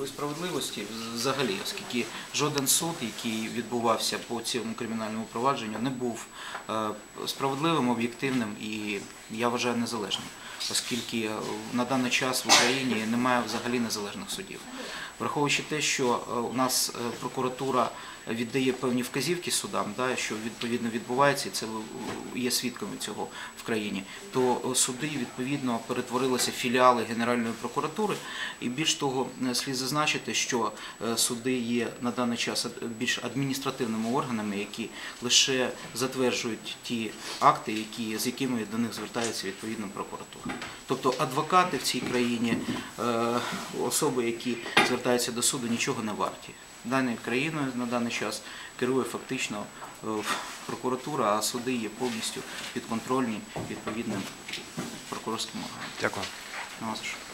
ніякої справедливості взагалі, оскільки жоден суд, який відбувався по цьому кримінальному провадженню, не був е, справедливим, об'єктивним і я вважаю незалежним, оскільки е, на даний час в Україні немає взагалі незалежних судів. Враховуючи те, що е, у нас прокуратура віддає певні вказівки судам, да, що відповідно відбувається, і це є свідками цього в країні, то суди відповідно перетворилися в філіали Генеральної прокуратури. І більш того, слід зазначити, що е, суди є на даний час більш адміністративними органами, які лише затверджують ті акти, які, з якими до них звертається відповідно прокуратура. Тобто адвокати в цій країні, е, особи, які звертаються до суду, нічого не варті. Даною країною на даний час керує фактично е, прокуратура, а суди є повністю підконтрольні відповідним прокурорським органам. Дякую. А за що?